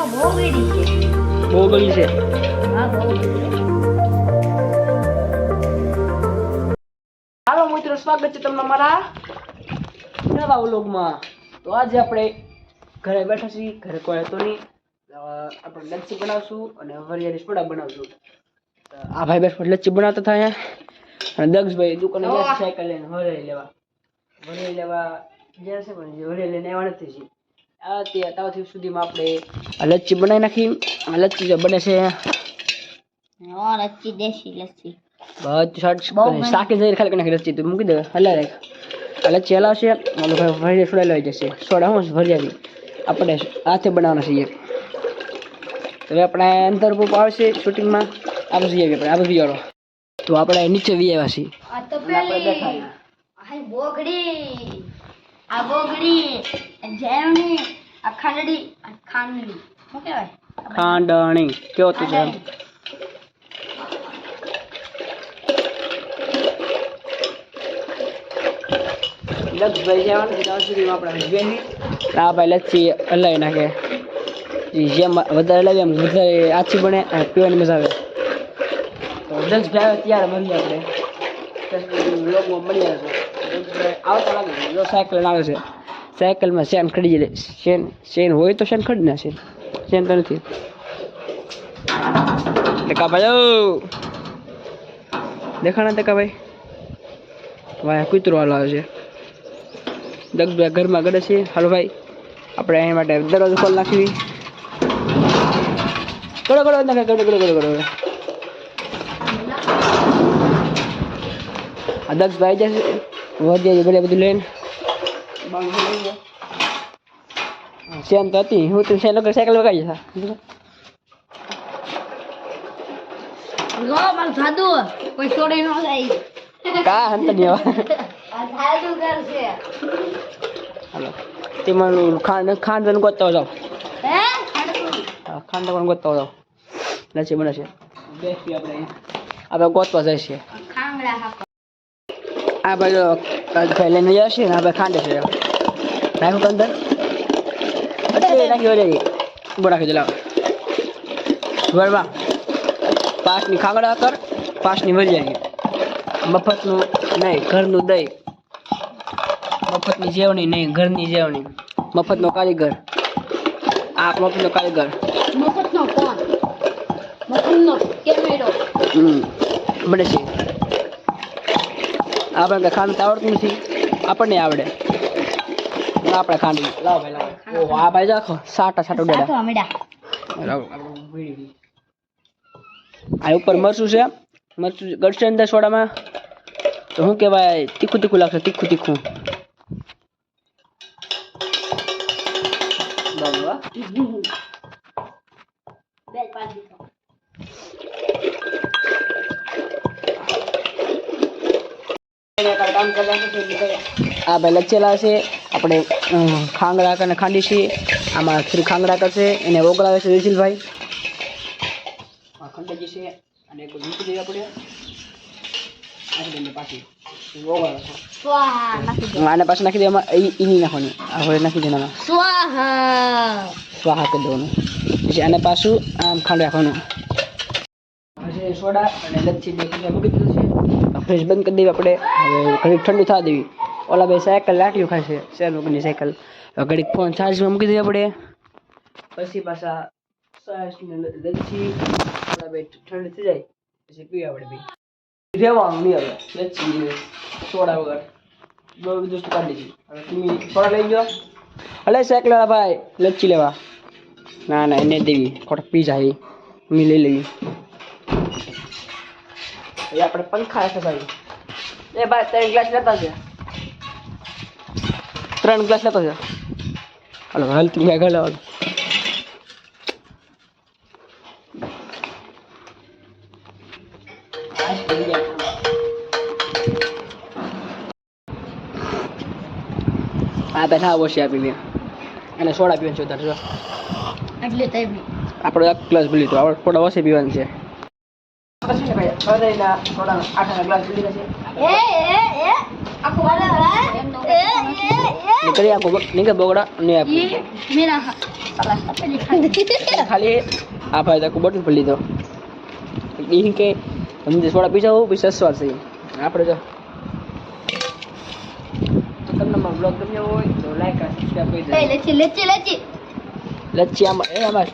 બહુ વેડી છે. બહુ ગળી છે. હા બહુ હાલો મિત્રો સ્વાગત છે તમને મારા નવા વ્લોગમાં. તો આજે આપણે ઘરે બેઠા છીએ. ઘરે કોઈ હતો નહીં. આપણે લચ્છી બનાવશું અને વરિયાળી સોડા બનાવશું. આ ભાઈ બેસ લચ્છી બનાવતા થાય અને દક્ષભાઈ દુકાને સાયકલ લઈને વરિયાળી લેવા. વરિયાળી લેવા જ્યાં છે પણ હજી લઈને આવ્યા નથી હજી. તે તાવથી સુધીમાં આપણે લચ્છી બનાવી નાખી આ લચ્છી બને છે. લચ્છી દેશી લચ્છી. બધું શાક શાકે જઈને ખાલી નાખી લચ્છી તું. મૂકી દે હલા રાખ. લચ્છી હલાવશે ભરી સોડા લઈ જશે. સોડા હું ભરી આવી આપણે હાથે બનાવવાના છીએ. હવે આપણે અંતર ઉપર આવશે શૂટિંગમાં. આ પછી આવીએ આપણે આ વાળો તો આપણે નીચે વી આવ્યા છીએ. આ તો આપણે પેલી આ બોગડી. આ બોગડી. જેવણી આ ખાંડડી શું કહેવાય? ખાંડણી. કયો તું લચ્છી હલાવી નાખે. જેમ વધારે એમ વધારે આછી બને અને પીવાની મજા આવે. તો ભાઈ આવે ત્યારે મળીએ આપણે. બ્લોગમાં મળી આવે દક્ષભાઈ આવતા લાગે સાયકલ આવે છે. સાયકલમાં શેન ખડી જાય. શેન શેન હોય તો શેન ખડી ના શેન તો નથી. ટકા ભાઈ દેખાણા ટકા ભાઈ વાય કૂતરો હાલ આવે છે. દગભાઈ ઘરમાં ગડે છે. હાલો ભાઈ, આપણે એના માટે દરવાજો ખોલ નાખવી ગળો ગળો નાખે ગળો ગળો ગળો ગળો આ દક્ષભાઈ જશે વધ્યા ગળે બધું લઈને. શેન તો હતી હું તું વગર સાયકલ વગાડી જો મારું સાદુ કોઈ છોડી ન જાય કા હંત ખાંડ ખાંડ પણ ગોતતા જાવ હે ખાંડ પણ ગોતતા જાવ લચ્છી બને છે બેસી આપણે આપણે ગોતવા જાય છે ખાંગડા હાક આ બાજુ ભાઈ લઈને જશે ને આપણે ખાંડે છે. નાખું અંદર નાખી વળે રાખી દે લાવ. વળવા પાસની ખાંગડા કર પાસની વળી આવી મફતનું નહીં ઘરનું દહીં. મફતની જેવણી નહીં ઘરની જેવણી. મફતનો કારીગર. આ મફતનો કારીગર. મફતનો ફોન. મફતનો કેમેરો. હમ બને છે. આપણે ખાંડ આવડતું નથી. આપણને આવડે. આપણે ખાંડ લાવ ભાઈ લાવ. ઓહો આ ભાઈ રાખો સાટા સાટા ડેડા. આ ઉપર મરચું છે. મરચું ગળશે અંદર સોડામાં. તો શું કહેવાય? તીખું તીખું લાગશે. તીખું તીખું. બાબા બે પાંચ દીધો આ ભાઈ લચેલા છે આપણે ખાંગડા કરીને ખાંડી છીએ. આમાં ખીર ખાંગડા કરશે એને ઓગળાવે છે વિશિલભાઈ આ ખંડેજી છે અને કોઈ મૂકી દઈએ આપણે. પાછી ઓગળાવે નાખી આને પાછી નાખી દેવામાં ઈ ઈ નાખવાની. આ હવે નાખી દેવાના. સ્વાહા. સ્વાહા કરી દેવાનું. પછી આને પાછું આમ ખાંડ રાખવાનું. પછી સોડા અને લચ્છી બે મૂકી દીધું છે. ફ્રીજ બંધ કરી દેવી આપણે. હવે ઘડીક ઠંડુ થવા દેવી. ઓલા બે સાયકલ લાટીઓ ખાશે શેર સાયકલ. ઘડીક ફોન ચાર્જમાં મૂકી દેવી આપણે. પછી પાછા લચ્છી. ઓલા બે ઠંડી થઈ જાય. પછી પીવી આપણે ભાઈ. રહેવાનું નહીં હવે. લચ્છી સોડા વગર. બહુ બધું કાઢી હવે તમે થોડા લઈ ગયો. અલે સાયકલ ભાઈ, લચ્છી લેવા. ના ના, એને દેવી. ખોટ પી જાય મેં લઈ લેવી એ આપણે પંખા હશે ભાઈ એ ભાઈ ત્રણ ગ્લાસ લેતા છે ત્રણ ગ્લાસ લેતા છે હાલો હાલ તું મેં ગયો આ બેઠા ઓછી આપી લે અને સોડા પીવાનું છે તારે જો. એટલે તઈ એક ગ્લાસ પી તો આપણે થોડા ઓછી પીવાનું છે. પછી ને ભાઈ કરેલા થોડા આટાના ગ્લાસ ભૂલી નીકળી આખો નીકળ બગડા ને આપી ખાલી આ ભાઈ આખું બટન ભૂલી દો ઈ કે તમને થોડા પીસા હોવું પછી સસવાર છે. આપણે જો. તમને મારો બ્લોગ ગમ્યો હોય તો લાઈક અને સબસ્ક્રાઇબ કરી દેજો. લચ્છી લચ્છી લચ્છી. લચ્છી આમાં એ આમાં